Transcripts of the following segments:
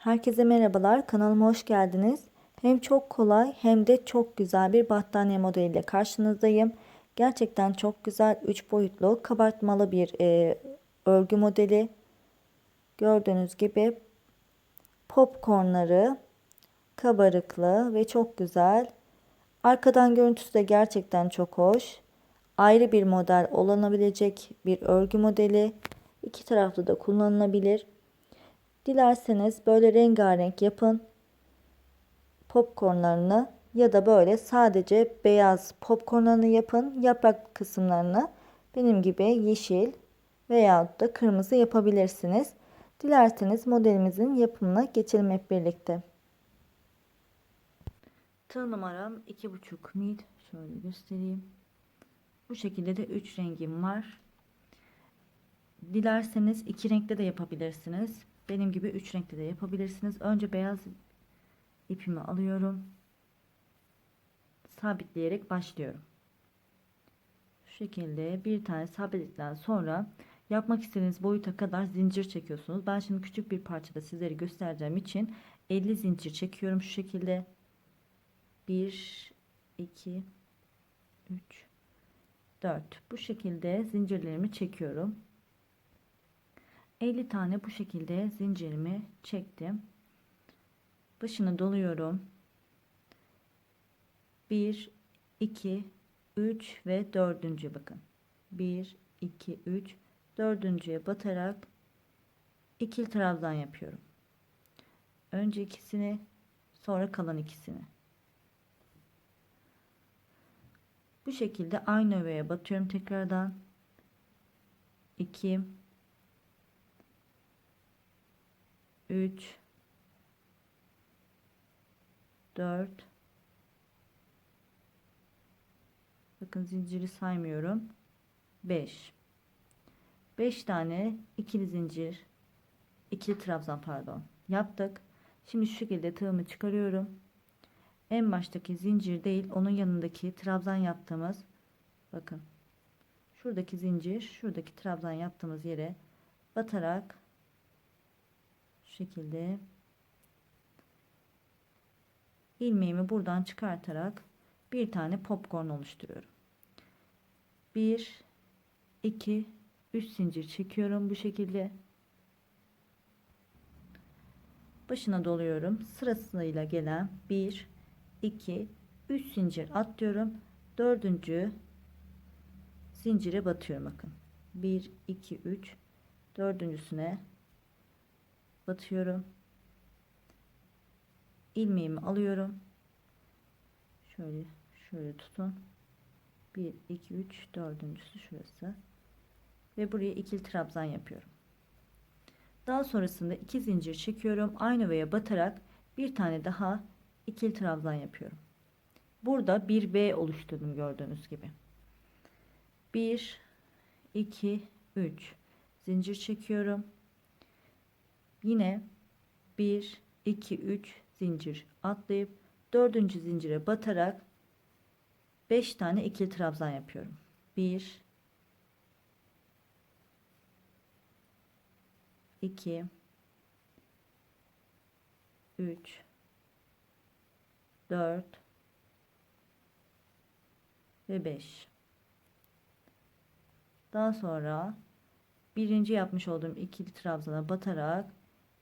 Herkese merhabalar. Kanalıma hoş geldiniz. Hem çok kolay hem de çok güzel bir battaniye modeliyle karşınızdayım. Gerçekten çok güzel 3 boyutlu kabartmalı bir e, örgü modeli. Gördüğünüz gibi popcornları kabarıklı ve çok güzel. Arkadan görüntüsü de gerçekten çok hoş. Ayrı bir model olanabilecek bir örgü modeli. İki taraflı da kullanılabilir. Dilerseniz böyle rengarenk yapın popcornlarını ya da böyle sadece beyaz popcornlarını yapın. Yaprak kısımlarını benim gibi yeşil veyahut da kırmızı yapabilirsiniz. Dilerseniz modelimizin yapımına geçelim hep birlikte. Tığ numaram 2,5 mil. Şöyle göstereyim. Bu şekilde de 3 rengim var. Dilerseniz iki renkte de yapabilirsiniz. Benim gibi 3 renkte de yapabilirsiniz. Önce beyaz ipimi alıyorum. Sabitleyerek başlıyorum. Şu şekilde bir tane sabitledikten sonra yapmak istediğiniz boyuta kadar zincir çekiyorsunuz. Ben şimdi küçük bir parçada sizlere göstereceğim için 50 zincir çekiyorum şu şekilde. 1 2 3 4 bu şekilde zincirlerimi çekiyorum. 50 tane bu şekilde zincirimi çektim. Başını doluyorum. 1 2 3 ve 4. bakın. 1 2 3 dördüncüye batarak ikili trabzan yapıyorum. Önce ikisini sonra kalan ikisini. Bu şekilde aynı öveye batıyorum tekrardan. 2 3 4 Bakın zinciri saymıyorum. 5 5 tane ikili zincir ikili trabzan pardon yaptık. Şimdi şu şekilde tığımı çıkarıyorum. En baştaki zincir değil onun yanındaki trabzan yaptığımız bakın şuradaki zincir şuradaki trabzan yaptığımız yere batarak şu şekilde ilmeğimi buradan çıkartarak bir tane popcorn oluşturuyorum. 1 2 3 zincir çekiyorum bu şekilde. Başına doluyorum. Sırasıyla gelen 1 2 3 zincir atlıyorum. Dördüncü zincire batıyorum bakın. 1 2 3 dördüncüsüne batıyorum. ilmeğimi alıyorum. Şöyle şöyle tutun. 1 2 3 dördüncüsü şurası. Ve buraya ikili trabzan yapıyorum. Daha sonrasında iki zincir çekiyorum. Aynı ovaya batarak bir tane daha ikili trabzan yapıyorum. Burada bir V oluşturdum gördüğünüz gibi. 1 2 3 zincir çekiyorum. Yine 1 2 3 zincir atlayıp dördüncü zincire batarak 5 tane ikili trabzan yapıyorum. 1 2 3 4 ve 5 daha sonra birinci yapmış olduğum ikili trabzana batarak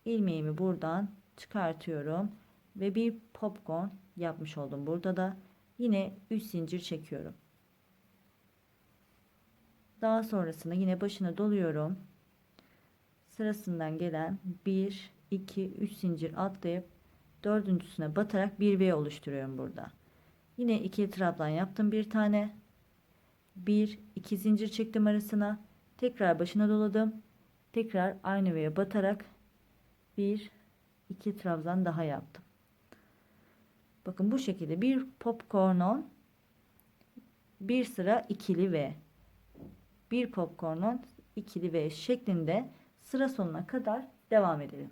ilmeğimi buradan çıkartıyorum ve bir popcorn yapmış oldum burada da yine 3 zincir çekiyorum daha sonrasında yine başına doluyorum sırasından gelen 1 2 3 zincir atlayıp dördüncüsüne batarak bir V oluşturuyorum burada. Yine iki trabzan yaptım bir tane. Bir iki zincir çektim arasına. Tekrar başına doladım. Tekrar aynı V'ye batarak bir iki trabzan daha yaptım. Bakın bu şekilde bir popcornon bir sıra ikili V bir popcornon ikili V şeklinde sıra sonuna kadar devam edelim.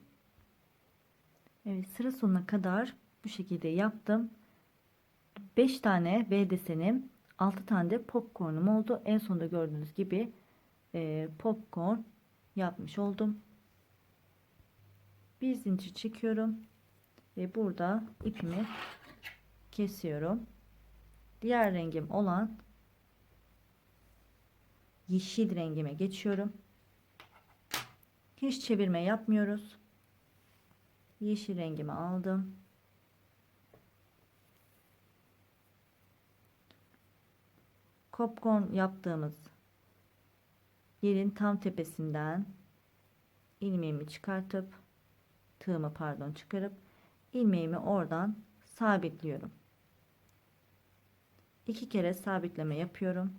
Evet sıra sonuna kadar bu şekilde yaptım. 5 tane V desenim 6 tane de popcornum oldu. En sonunda gördüğünüz gibi popcorn yapmış oldum. Bir zincir çekiyorum ve burada ipimi kesiyorum. Diğer rengim olan yeşil rengime geçiyorum. Hiç çevirme yapmıyoruz. Yeşil rengimi aldım. Popcorn yaptığımız yerin tam tepesinden ilmeğimi çıkartıp tığımı pardon çıkarıp ilmeğimi oradan sabitliyorum. İki kere sabitleme yapıyorum.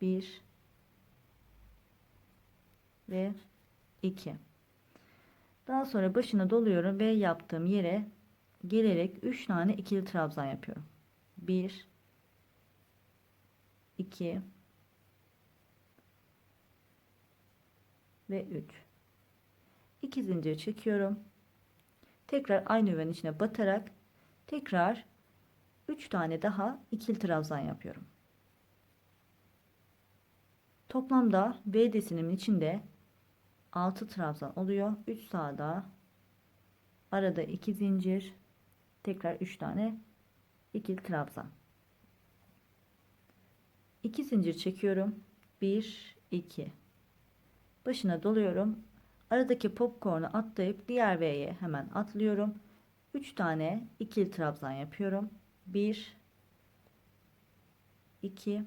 Bir ve iki. Daha sonra başına doluyorum ve yaptığım yere gelerek 3 tane ikili trabzan yapıyorum. 1 2 ve 3 2 zincir çekiyorum. Tekrar aynı yuvanın içine batarak tekrar 3 tane daha ikili trabzan yapıyorum. Toplamda V desenimin içinde 6 trabzan oluyor. 3 sağda arada 2 zincir tekrar 3 tane ikili trabzan. 2 zincir çekiyorum. 1 2 başına doluyorum aradaki popcorn'u atlayıp diğer V'ye hemen atlıyorum. 3 tane ikili trabzan yapıyorum. 1 2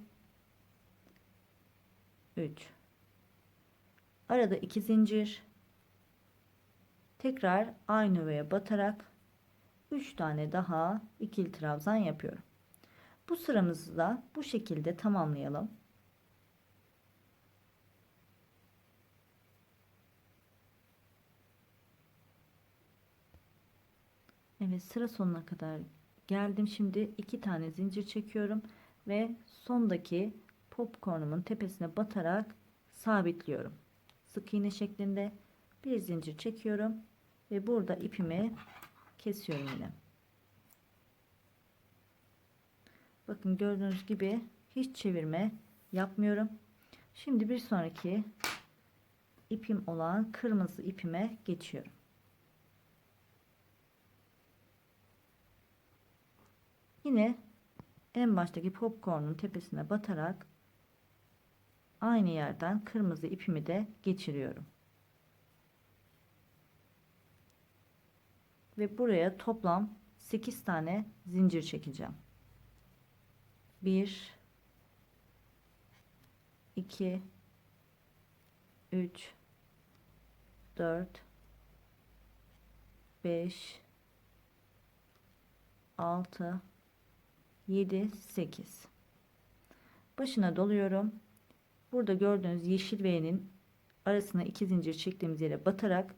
3 arada 2 zincir. Tekrar aynı V'ye batarak 3 tane daha ikili trabzan yapıyorum. Bu sıramızı da bu şekilde tamamlayalım. Evet sıra sonuna kadar geldim. Şimdi iki tane zincir çekiyorum ve sondaki popcornumun tepesine batarak sabitliyorum. Sık iğne şeklinde bir zincir çekiyorum ve burada ipimi kesiyorum yine. Bakın gördüğünüz gibi hiç çevirme yapmıyorum. Şimdi bir sonraki ipim olan kırmızı ipime geçiyorum. Yine en baştaki popcorn'un tepesine batarak aynı yerden kırmızı ipimi de geçiriyorum. Ve buraya toplam 8 tane zincir çekeceğim. 1 2 3 4 5 6 7 8 başına doluyorum. Burada gördüğünüz yeşil V'nin arasına iki zincir çektiğimiz yere batarak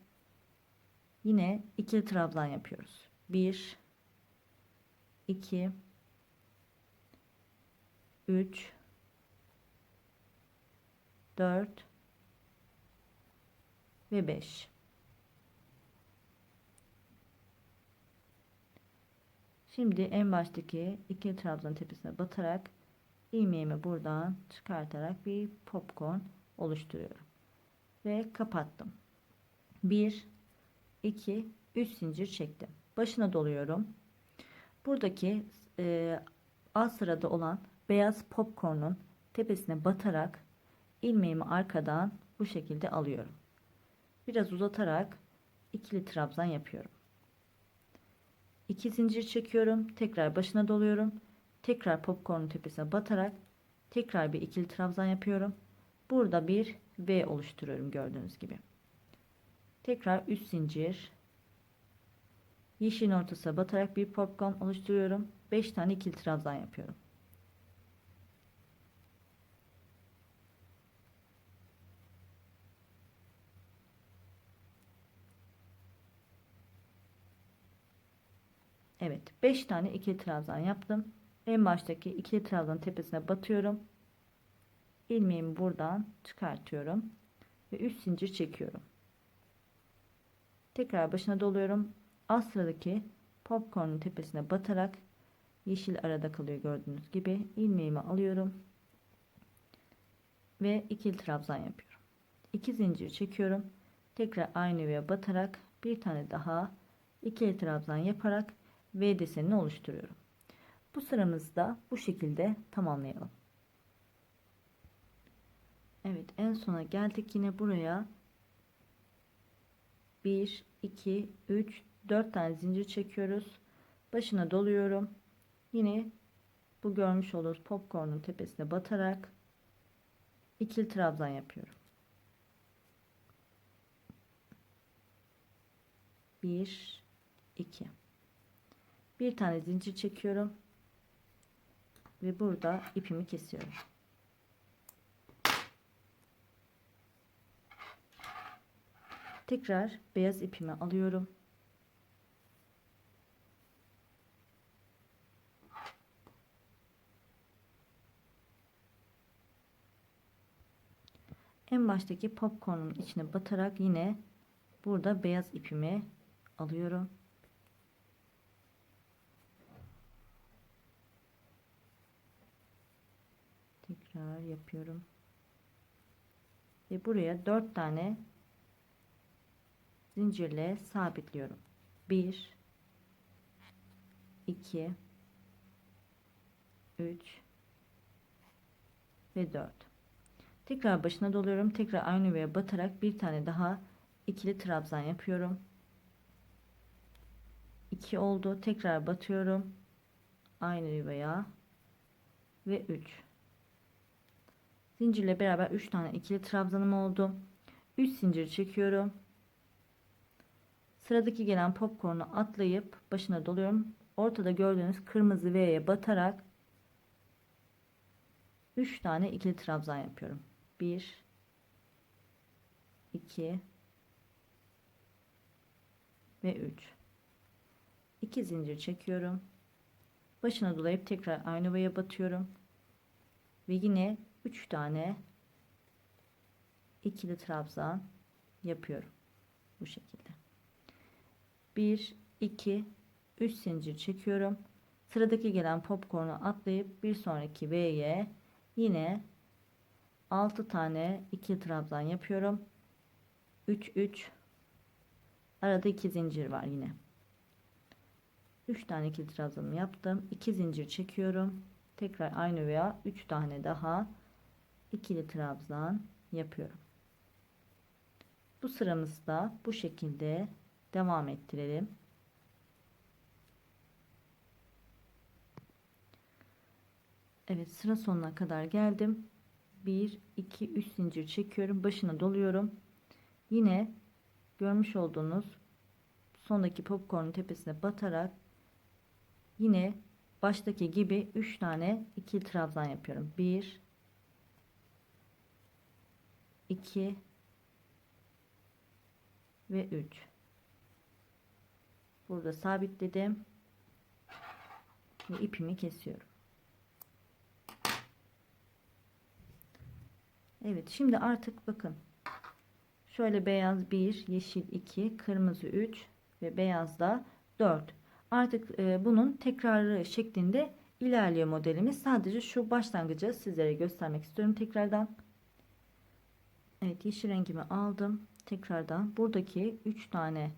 yine ikili trabzan yapıyoruz. 1 2 3 4 ve 5 Şimdi en baştaki iki trabzan tepesine batarak ilmeğimi buradan çıkartarak bir popcorn oluşturuyorum. Ve kapattım. 1 2 3 zincir çektim. Başına doluyorum. Buradaki e, alt sırada olan beyaz popcorn'un tepesine batarak ilmeğimi arkadan bu şekilde alıyorum. Biraz uzatarak ikili trabzan yapıyorum. 2 zincir çekiyorum. Tekrar başına doluyorum. Tekrar popcorn'un tepesine batarak tekrar bir ikili trabzan yapıyorum. Burada bir V oluşturuyorum gördüğünüz gibi. Tekrar 3 zincir. Yeşilin ortasına batarak bir popcorn oluşturuyorum. 5 tane ikili trabzan yapıyorum. Evet 5 tane ikili trabzan yaptım. En baştaki ikili trabzanın tepesine batıyorum. ilmeğimi buradan çıkartıyorum ve üst zincir çekiyorum. Tekrar başına doluyorum. Alt sıradaki popcorn'un tepesine batarak yeşil arada kalıyor gördüğünüz gibi ilmeğimi alıyorum ve ikili trabzan yapıyorum. 2 zincir çekiyorum. Tekrar aynı yuvaya batarak bir tane daha ikili trabzan yaparak V desenini oluşturuyorum. Bu sıramızda bu şekilde tamamlayalım. Evet en sona geldik. Yine buraya. 1 2 3 4 tane zincir çekiyoruz. Başına doluyorum. Yine bu görmüş olduğunuz popcorn'un tepesine batarak ikili trabzan yapıyorum. 1 2 bir tane zincir çekiyorum ve burada ipimi kesiyorum Tekrar beyaz ipimi alıyorum. En baştaki popcornun içine batarak yine burada beyaz ipimi alıyorum. Tekrar yapıyorum. Ve buraya dört tane zincirle sabitliyorum. 1 2 3 ve 4 tekrar başına doluyorum. Tekrar aynı yuvaya batarak bir tane daha ikili trabzan yapıyorum. 2 oldu. Tekrar batıyorum. Aynı yuvaya ve 3 zincirle beraber 3 tane ikili trabzanım oldu 3 zincir çekiyorum Sıradaki gelen popcornu atlayıp başına doluyorum. Ortada gördüğünüz kırmızı V'ye batarak 3 tane ikili trabzan yapıyorum. 1 2 ve 3 2 zincir çekiyorum. Başına dolayıp tekrar aynı V'ye batıyorum. Ve yine 3 tane ikili trabzan yapıyorum. Bu şekilde. 1 2 3 zincir çekiyorum. Sıradaki gelen popcornu atlayıp bir sonraki V'ye yine 6 tane 2 trabzan yapıyorum. 3 3 arada 2 zincir var yine. 3 tane 2 trabzanımı yaptım. 2 zincir çekiyorum. Tekrar aynı veya 3 tane daha ikili trabzan yapıyorum bu sıramızda bu şekilde devam ettirelim. Evet sıra sonuna kadar geldim. 1 2 3 zincir çekiyorum. Başına doluyorum. Yine görmüş olduğunuz sondaki popcornun tepesine batarak yine baştaki gibi 3 tane ikili trabzan yapıyorum. 1 2 ve 3 burada sabitledim ve ipimi kesiyorum. Evet şimdi artık bakın. Şöyle beyaz 1 yeşil 2 kırmızı 3 ve beyaz da 4 artık e, bunun tekrarı şeklinde ilerliyor modelimiz. Sadece şu başlangıcı sizlere göstermek istiyorum tekrardan Evet yeşil rengimi aldım tekrardan buradaki 3 tane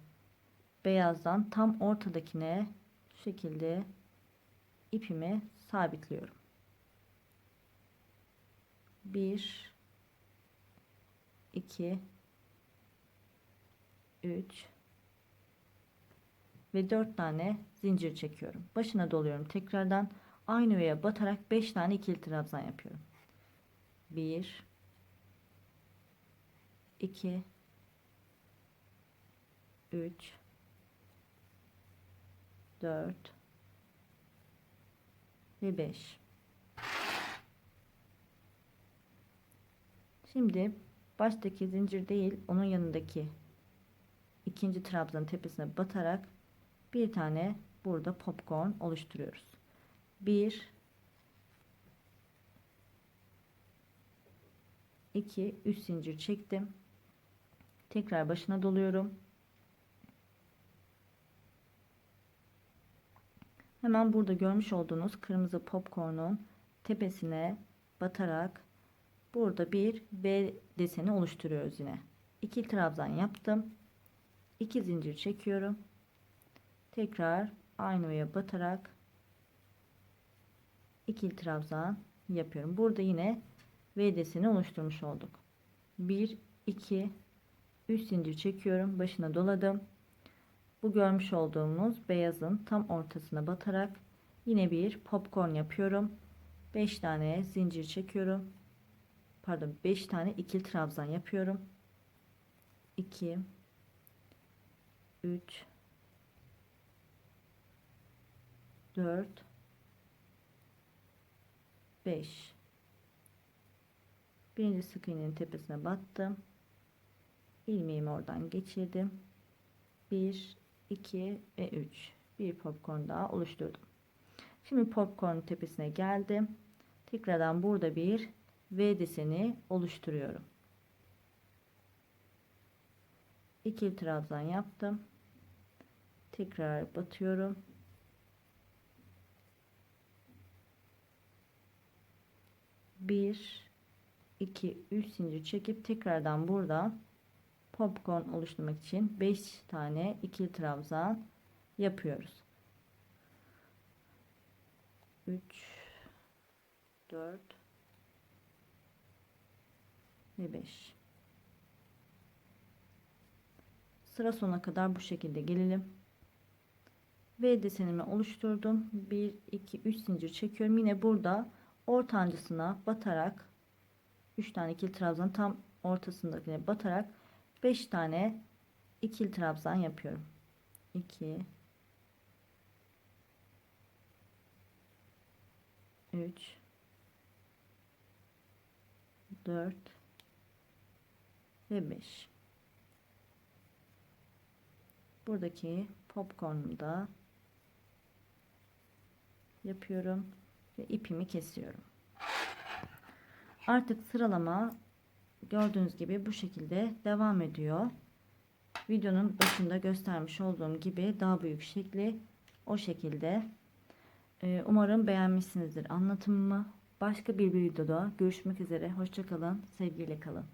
beyazdan tam ortadakine şu şekilde ipimi sabitliyorum. 1 2 3 ve 4 tane zincir çekiyorum. Başına doluyorum. Tekrardan aynı yuvaya batarak 5 tane ikili trabzan yapıyorum. 1 2 3 4 ve 5 şimdi baştaki zincir değil onun yanındaki ikinci trabzanın tepesine batarak bir tane burada popcorn oluşturuyoruz. 1 2 3 zincir çektim tekrar başına doluyorum Hemen burada görmüş olduğunuz kırmızı popcorn'un tepesine batarak burada bir V deseni oluşturuyoruz yine. İki trabzan yaptım. 2 zincir çekiyorum. Tekrar aynı ovaya batarak ikili trabzan yapıyorum. Burada yine V deseni oluşturmuş olduk. 1 2 3 zincir çekiyorum. Başına doladım. Bu görmüş olduğumuz beyazın tam ortasına batarak yine bir popcorn yapıyorum. 5 tane zincir çekiyorum. Pardon 5 tane ikili trabzan yapıyorum. 2 3 4 5 birinci sık iğnenin tepesine battım ilmeğimi oradan geçirdim. 1 2 ve 3 bir popcorn daha oluşturdum. Şimdi popcorn tepesine geldim. Tekrardan burada bir V deseni oluşturuyorum. İkili trabzan yaptım. Tekrar batıyorum. Bir iki üç zincir çekip tekrardan burada popcorn oluşturmak için 5 tane ikili trabzan yapıyoruz. 3 4 ve 5 sıra sona kadar bu şekilde gelelim. V desenimi oluşturdum. 1 2 3 zincir çekiyorum. Yine burada ortancısına batarak 3 tane ikili trabzan tam ortasındakine batarak 5 tane ikili trabzan yapıyorum. 2 3 4 ve 5 buradaki popcornumu da yapıyorum ve ipimi kesiyorum. Artık sıralama gördüğünüz gibi bu şekilde devam ediyor. Videonun başında göstermiş olduğum gibi daha büyük şekli o şekilde. Ee, umarım beğenmişsinizdir anlatımımı. Başka bir videoda görüşmek üzere. Hoşçakalın. Sevgiyle kalın.